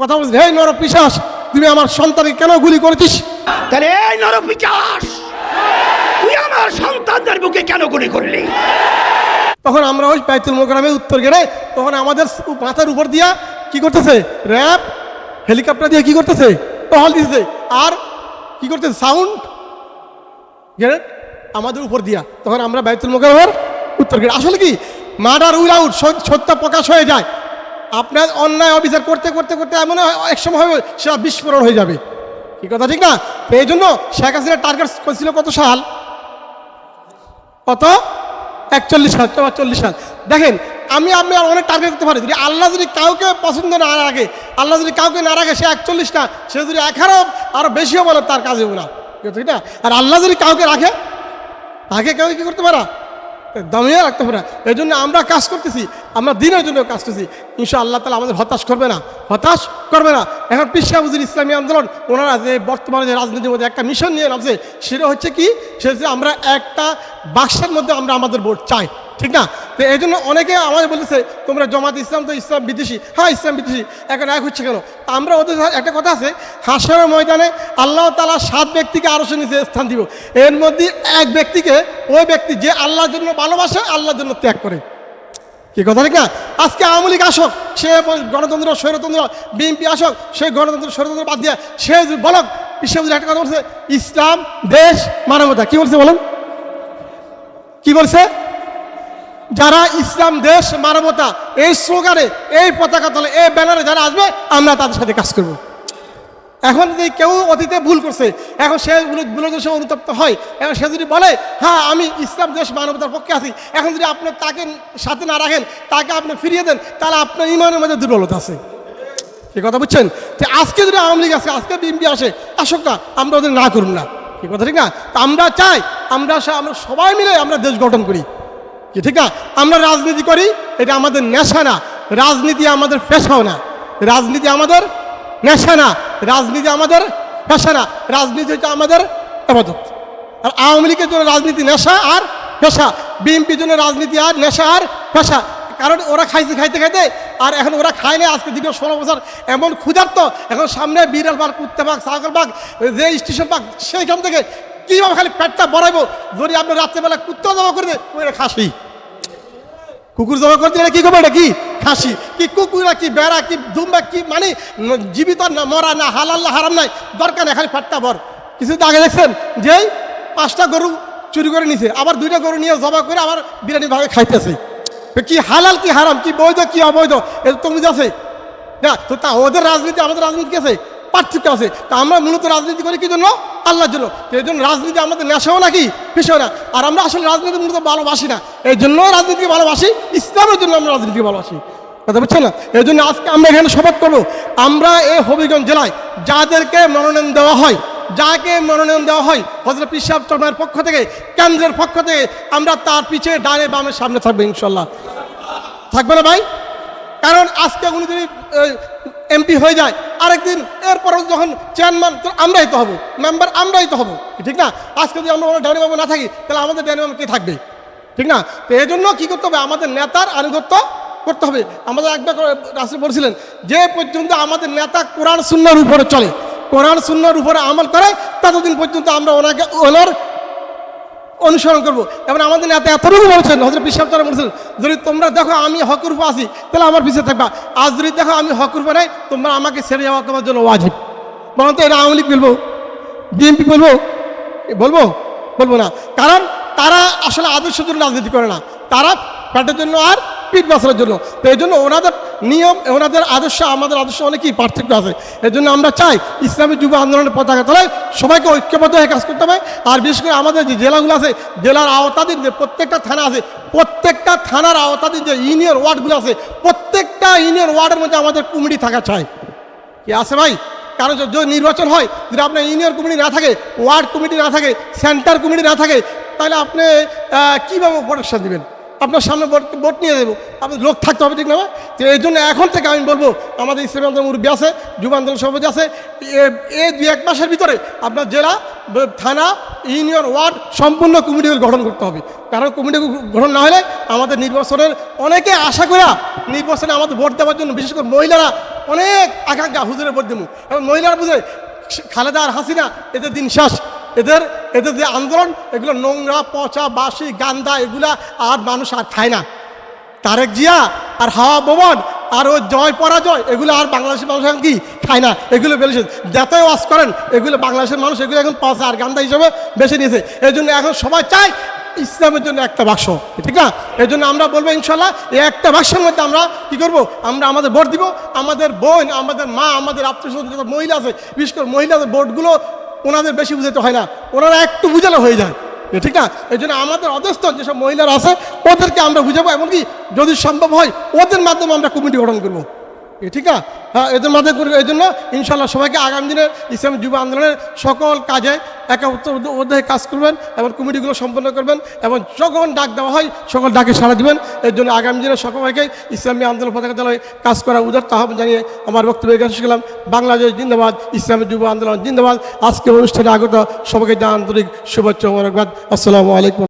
কথা বলছি হে নর পিসাস তুমি আমার সন্তানকে কেন গুলি করেছিস? তাহলে এই নরপিচাস তুই আমার সন্তানদের বুকে কেন গুলি করলি? তখন আমরা ওই বাইতুল মোকামে উত্তর গেলে তখন আমাদের মাথার উপর দিয়া কি করতেছে? র্যাব হেলিকপ্টার দিয়ে কি করতেছে? টহল দিতেছে। আর কি করতেছে? সাউন্ড গ্রেনেড আমাদের উপর দিয়া। তখন আমরা বাইতুল মোকামের উত্তর গেলে আসলে কি? মার্ডার উইল আউট সত্য প্রকাশ হয়ে যায়। আপনার অন্যায় অবিচার করতে করতে করতে এমন এক সময় হবে সেটা বিস্ফোরণ হয়ে যাবে। কি কথা, ঠিক না? এই জন্য শেখ হাসিনার টার্গেট করেছিল কত সাল? কত? একচল্লিশ সাল চল্লিশ সাল। দেখেন, আমি আর অনেক টার্গেট করতে পারি। যদি আল্লাহ যদি কাউকে পছন্দ না রাখে, আল্লাহ যদি কাউকে না রাখে, সে একচল্লিশটা, সে যদি এগারো আরও বেশিও বলে, তার কাজ না। ঠিক না? আর আল্লাহ যদি কাউকে রাখে তাকে কেউ কি করতে পারা? দমিয়ে রাখতে পারে এই জন্য আমরা কাজ করতেছি, আমরা দিনের জন্য কাজ করছি ইনশা আল্লাহ তালা আমাদের হতাশ করবে না। হতাশ করবে না। এখন পিসাবুজুর ইসলামী আন্দোলন, ওনারা যে বর্তমানে যে রাজনীতির মধ্যে একটা মিশন নিয়ে নামছে, সেটা হচ্ছে কি? সে আমরা একটা বাক্সের মধ্যে আমরা আমাদের ভোট চাই। ঠিক না? তো এই জন্য অনেকে আমাদের বলেছে তোমরা জমাত ইসলাম তো ইসলাম বিদেশি। হ্যাঁ ইসলাম বিদেশি। এখন এক হচ্ছে কেন? আমরা ওদের একটা কথা আছে, হাসরের ময়দানে আল্লাহ তালা সাত ব্যক্তিকে আরও সে নিচে স্থান দিব। এর মধ্যে এক ব্যক্তিকে ওই ব্যক্তি যে আল্লাহর জন্য ভালোবাসে, আল্লাহর জন্য ত্যাগ করে। কি কথা ঠিক না? আজকে আওয়ামী লীগ আসক, সে গণতন্ত্র, স্বৈরতন্ত্র, বিএনপি আসক, সে গণতন্ত্র, স্বৈরতন্ত্র বাদ দিয়ে সে বলক বিশ্ববিদ্যালয় একটা কথা বলছে, ইসলাম দেশ মানবতা। কি বলছে বলুন? কি বলছে? যারা ইসলাম, দেশ, মানবতা, এই স্লোগানে, এই পতাকা তলে, এই ব্যানারে যারা আসবে, আমরা তাদের সাথে কাজ করব। এখন যদি কেউ অতীতে ভুল করছে, এখন সে সে অনুতপ্ত হয়, এখন সে যদি বলে হ্যাঁ আমি ইসলাম, দেশ, মানবতার পক্ষে আছি। এখন যদি আপনি তাকে সাথে না রাখেন, তাকে আপনি ফিরিয়ে দেন, তাহলে আপনার ইমানের মধ্যে দুর্বলতা আছে। কি কথা বুঝছেন? যে আজকে যদি আওয়ামী লীগ আসে, আজকে বিএনপি আসে, আসুক না, আমরা ওদের না করুন না। কি কথা ঠিক না? আমরা চাই, আমরা আমরা সবাই মিলে আমরা দেশ গঠন করি। কি ঠিক না? আমরা রাজনীতি করি, এটা আমাদের নেশা না। রাজনীতি আমাদের পেশাও না। রাজনীতি আমাদের নেশা না। রাজনীতি আমাদের পেশা না। রাজনীতি হচ্ছে আমাদের আবাদত আর আওয়ামী লীগের জন্য রাজনীতি নেশা আর পেশা। বিএনপির জন্য রাজনীতি আর নেশা আর পেশা। কারণ ওরা খাইছে খাইতে খাইতে, আর এখন ওরা খায় না। আজকে দীর্ঘ ষোলো বছর এমন ক্ষুধার্ত, এখন সামনে বিড়াল পাক কুত্তে পাক ছাগল পাক যে স্টেশন পাক সেইখান থেকে কীভাবে খালি পেটটা বড়াইবো যদি আপনি রাত্রেবেলা কুত্তা জমা করে দেয় ওই খাসি। কুকুর জমা করতে গেলে কি করবে এটা? কি? খাসি। কি কুকুরা কি বেড়া, কি দুম্বা কি মানে জীবিত না, মরা না, হালাল না, হারাম নাই, দরকার নেই, খালি ফাটটা বর কিছুদিন আগে দেখছেন যে পাঁচটা গরু চুরি করে নিছে, আবার দুইটা গরু নিয়ে জমা করে আবার বিরিয়ানি ভাগে খাইতেছে। কি হালাল, কি হারাম, কি বৈধ, কি অবৈধ? এটা তুমি আছে না, তো তা ওদের রাজনীতি, আমাদের রাজনীতি আছে, পার্থক্য আছে। তা আমরা মূলত রাজনীতি করি কি জন্য? আল্লাহর জন্য। এই জন্য রাজনীতি আমাদের নেশাও নাকি? পেশাও না। আর আমরা আসলে রাজনীতি মূলত ভালোবাসি না। এই জন্য রাজনীতিকে ভালোবাসি, ইসলামের জন্য আমরা রাজনীতিকে ভালোবাসি। কথা বুঝছেন না? এই জন্য আজকে আমরা এখানে শপথ করব, আমরা এই হবিগঞ্জ জেলায় যাদেরকে মনোনয়ন দেওয়া হয়, যাকে মনোনয়ন দেওয়া হয় হজরত পিসাব চরমের পক্ষ থেকে, কেন্দ্রের পক্ষ থেকে আমরা তার পিছে ডানে বামে সামনে থাকব ইনশাল্লাহ থাকবে না ভাই? কারণ আজকে উনি যদি এমপি হয়ে যায়। আরেকদিন এরপরে যখন চেয়ারম্যান আমরাই তো হব মেম্বার আমরাই তো হব। ঠিক না? আজকে যদি আমরা ডানি বাবু না থাকি, তাহলে আমাদের ডানি বাবু কে থাকবে? ঠিক না? তো এই জন্য কী করতে হবে? আমাদের নেতার আনুগত্য করতে হবে। আমাদের একবার রাষ্ট্র বলছিলেন, যে পর্যন্ত আমাদের নেতা কোরআন শূন্যর উপরে চলে, কোরআন শূন্যর উপরে আমল করে, ততদিন পর্যন্ত আমরা ওনাকে ওনার অনুসরণ করব। এবং আমাদের নেতা এতটুকু বলছেন হজরত বিশ্বাস তারা বলছেন, যদি তোমরা দেখো আমি হকুর উপর আছি, তাহলে আমার পিছিয়ে থাকবা। আজ যদি দেখো আমি হকুর উপর নাই, তোমরা আমাকে ছেড়ে যাওয়া তোমার জন্য ওয়াজিব। বরং তো এটা আওয়ামী লীগ বলব, বিএনপি বলব বলব? বলব না। কারণ তারা আসলে আদর্শের জন্য রাজনীতি করে না। তারা প্যাটের জন্য আর পিঠ বাঁচানোর জন্য। তো এই জন্য ওনাদের নিয়ম, ওনাদের আদর্শ, আমাদের আদর্শ অনেকই পার্থক্য আছে। এই জন্য আমরা চাই ইসলামী যুব আন্দোলনের পতাকা তলায় সবাইকে ঐক্যবদ্ধ হয়ে কাজ করতে হবে। আর বিশেষ করে আমাদের যে জেলাগুলো আছে, জেলার আওতাধীন যে প্রত্যেকটা থানা আছে, প্রত্যেকটা থানার আওতাধীন যে ইউনিয়ন ওয়ার্ডগুলো আছে, প্রত্যেকটা ইউনিয়ন ওয়ার্ডের মধ্যে আমাদের কমিটি থাকা চাই। কি আছে ভাই? কারণ যদি নির্বাচন হয়, যদি আপনার ইউনিয়ন কমিটি না থাকে, ওয়ার্ড কমিটি না থাকে, সেন্টার কমিটি না থাকে, তাহলে আপনি কীভাবে প্রোটেকশন দেবেন? আপনার সামনে ভোট নিয়ে দেবো আপনার লোক থাকতে হবে, ঠিক না তো এই জন্য এখন থেকে আমি বলব, আমাদের ইসলামী আন্দোলন মুরব্বী আছে, যুব আন্দোলন সভাপতি আছে এই দুই এক মাসের ভিতরে আপনার জেলা থানা, ইউনিয়ন, ওয়ার্ড সম্পূর্ণ কমিটিগুলো গঠন করতে হবে। কারণ কমিটি গঠন না হলে আমাদের নির্বাচনের, অনেকে আশা করা নির্বাচনে আমাদের ভোট দেওয়ার জন্য বিশেষ করে মহিলারা অনেক আকাঙ্ক্ষা হুজুরের ভোট দেবো। এবং মহিলারা বুঝে খালেদা আর হাসিনা, এদের দিন শেষ। এদের এদের যে আন্দোলন, এগুলো নোংরা, পচা, বাসি, গান্দা, এগুলা আর মানুষ আর খায় না। তারেক জিয়া আর হাওয়া ভবন আর ওই জয় পরাজয়, এগুলো আর বাংলাদেশের মানুষ এখন কি খায় না? এগুলো বেশি। যাতে ওয়াজ করেন, এগুলো বাংলাদেশের মানুষ, এগুলো এখন পচা আর গান্দা হিসেবে বেছে নিয়েছে। এই জন্য এখন সবাই চায় ইসলামের জন্য একটা বাক্স। ঠিক না? এই জন্য আমরা বলব ইনশাল্লাহ এই একটা বাক্সের মধ্যে আমরা কি করব? আমরা আমাদের ভোট দিব। আমাদের বোন, আমাদের মা, আমাদের আত্মীয় মহিলা আছে, বিশেষ করে মহিলাদের ভোটগুলো ওনাদের বেশি বুঝাতে হয় না। ওনারা একটু বুঝালে হয়ে যায়। ঠিক না? এই জন্য আমাদের অধস্থ যেসব মহিলারা আছে, ওদেরকে আমরা বুঝাবো। এমনকি যদি সম্ভব হয়, ওদের মাধ্যমে আমরা কমিটি গঠন করব। ঠিক না? হ্যাঁ এদের মাধ্যমে করব এই জন্য ইনশাল্লাহ সবাইকে আগামী দিনের ইসলামী যুব আন্দোলনের সকল কাজে একা অধ্যায়ে কাজ করবেন এবং কমিটিগুলো সম্পন্ন করবেন এবং যখন ডাক দেওয়া হয়, সকল ডাকে সাড়া দিবেন। এর জন্য আগামী দিনে সকলকে ইসলামী আন্দোলন পতাকা দলে কাজ করা উদার আহ্বান জানিয়ে আমার বক্তব্য শেষ করলাম। বাংলাদেশ জিন্দাবাদ, ইসলামী যুব আন্দোলন জিন্দাবাদ। আজকে অনুষ্ঠানে আগত সবাইকে আন্তরিক শুভেচ্ছা ও মোবারকবাদ। আসসালামু আলাইকুম।